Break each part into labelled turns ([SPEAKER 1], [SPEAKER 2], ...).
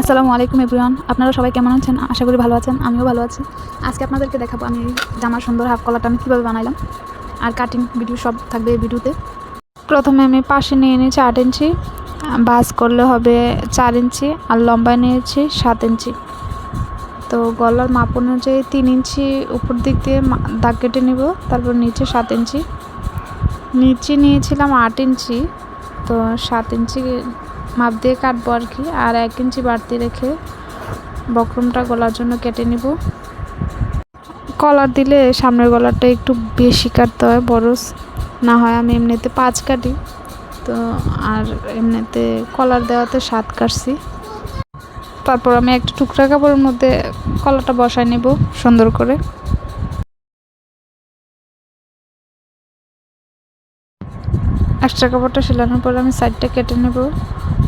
[SPEAKER 1] আসসালামু আলাইকুম এভরিওয়ান আপনারা সবাই কেমন আছেন? আশা করি ভালো আছেন, আমিও ভালো আছি। আজকে আপনাদেরকে দেখাবো আমি জামার সুন্দর হাফ কলারটা আমি কীভাবে বানাইলাম। আর কাটিং ভিডিও সব থাকবে এই ভিডিওতে প্রথমে আমি পাশে নিয়ে নিয়েছি আট ইঞ্চি, বাস করলে হবে চার ইঞ্চি, আর লম্বায় নিয়েছি সাত ইঞ্চি। তো গলার মাপ অনুযায়ী তিন ইঞ্চি উপর দিক দিয়ে দাগ কেটে নিব, তারপর নিচে সাত ইঞ্চি। নিচে নিয়েছিলাম আট ইঞ্চি, তো সাত ইঞ্চি মাপ দিয়ে কাটবো আর কি, আর এক ইঞ্চি বাড়তি রেখে বক্রমটা গলার জন্য কেটে নিব। কলার দিলে সামনের গলারটা একটু বেশি কাটতে হয়, বড় না হয় আমি এমনিতে পাঁচ কাটি, তো আর এমনিতে কলার দেওয়াতে সাত কাটছি। তারপর আমি একটা টুকরা কাপড়ের মধ্যে কলাটা বসায় নেব সুন্দর করে। এক্সট্রা কাপড়টা সেলানোর পর আমি সাইডটা কেটে নেব।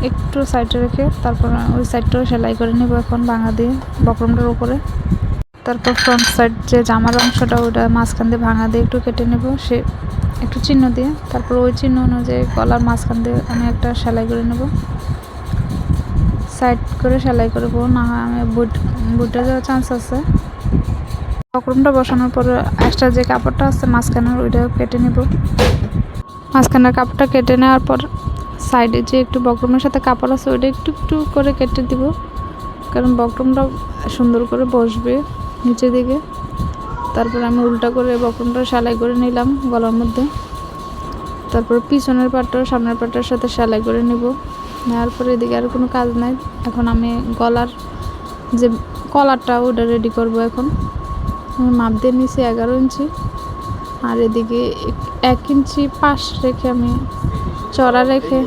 [SPEAKER 1] একটু সাইডে রেখে তারপর ওই সাইডটাও সেলাই করে নেব এখন ভাঙা দিয়ে, বক্রমটার উপরে। তারপর ফ্রন্ট সাইড যে জামার অংশটা ওটা মাঝখান দিয়ে ভাঙা দিয়ে একটু কেটে নেব। সে একটু চিহ্ন দিয়ে, তারপর ওই চিহ্ন অনুযায়ী গলার মাঝখান দিয়ে আমি একটা সেলাই করে নেব। সাইড করে সেলাই করে করব, না হয় আমি বুট বুটে যাওয়ার চান্স আছে। বক্রমটা বসানোর পর এক্সট্রা যে কাপড়টা আছে মাঝখানের ওইটা কেটে নেব। মাঝখানের কাপড়টা কেটে নেওয়ার পর সাইডে যে একটু বক্রমের সাথে কাপড় আছে, ওইটা একটু একটু করে কেটে দিব। কারণ বক্রমটা সুন্দর করে বসবে নিচের দিকে। তারপর আমি উল্টা করে বক্রমটা সেলাই করে নিলাম গলার মধ্যে। তারপর পিছনের পাটটা সামনের পাটটার সাথে সেলাই করে নিব। নেওয়ার পরে এদিকে আর কোনো কাজ নাই। এখন আমি গলার যে কলারটা, ওটা রেডি করব এখন। মাপ দিয়ে নিছি এগারো ইঞ্চি। আর এদিকে এক- এক ইঞ্চি পাশ রেখে আমি চড়া রেখে।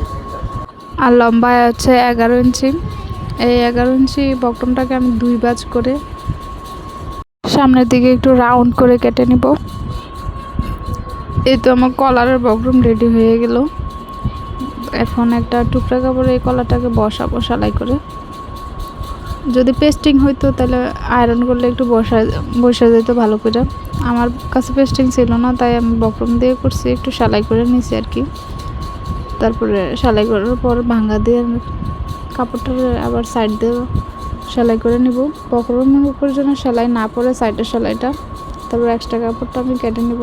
[SPEAKER 1] আর লম্বায় আছে এগারো ইঞ্চি। এই এগারো ইঞ্চি বক্রমটাকে আমি দুই বাজ করে সামনের দিকে একটু রাউন্ড করে কেটে নিব। এই তো আমার কলারের বকরুম রেডি হয়ে গেল। এখন একটা টুকরা কাপড়ে এই কলারটাকে বসাবো সেলাই করে। যদি পেস্টিং হইতো তাহলে আয়রন করলে একটু বসা, বসে যেত ভালো করে। আমার কাছে পেস্টিং ছিল না, তাই আমি বক্রম দিয়ে করছি, একটু সেলাই করে নিছি আর কি। তারপরে সেলাই করার পর ভাঙ্গা দিয়ে কাপড়টা আবার সাইড দিয়ে সেলাই করে নিব। বক্রমের উপর যেন সেলাই না পড়ে সাইডের সেলাইটা। তারপর এক্সট্রা কাপড়টা আমি কেটে নিব।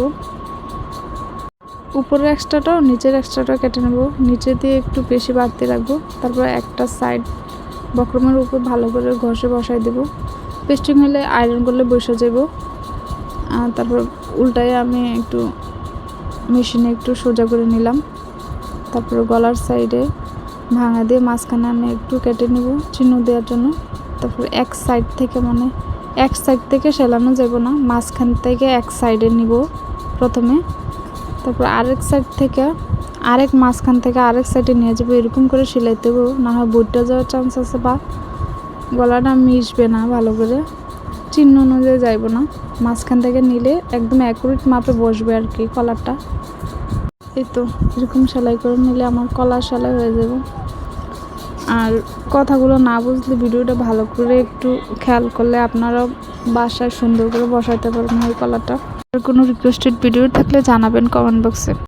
[SPEAKER 1] উপরের এক্সট্রাটাও নিচের এক্সট্রাটাও কেটে নেব। নিচে দিয়ে একটু বেশি বাড়তি রাখব। তারপর একটা সাইড বক্রমের উপর ভালো করে ঘষে বসাই দেব। পেস্টিং হলে আয়রন করলে বসে যাব। তারপর উল্টায় আমি একটু মেশিনে একটু সোজা করে নিলাম। তারপর গলার সাইডে ভাঙা দিয়ে মাঝখানে আমি একটু কেটে নেব চিহ্ন দেওয়ার জন্য। তারপর এক সাইড থেকে মানে এক সাইড থেকে সেলানো যাব না, মাঝখান থেকে এক সাইডে নিব প্রথমে। তারপর আরেক সাইড থেকে, আরেক মাঝখান থেকে আরেক সাইডে নিয়ে যাব, এরকম করে সেলাই দেবো। না হয় বুটটা যাওয়ার চান্স আছে বা গলাটা মিশবে না ভালো করে। চিহ্ন অনুযায়ী যাইব না। মাঝখান থেকে নিলে একদম অ্যাকুরেট মাপে বসবে আর কি কলারটা এই তো, এরকম সেলাই করে নিলে আমার কলার সেলাই হয়ে যাবে। আর কথাগুলো না বুঝলে ভিডিওটা ভালো করে একটু খেয়াল করলে আপনারাও বাসায় সুন্দর করে বসাতে পারবেন ওই কলারটা আর কোনো রিকোয়েস্টেড ভিডিও থাকলে জানাবেন কমেন্ট বক্সে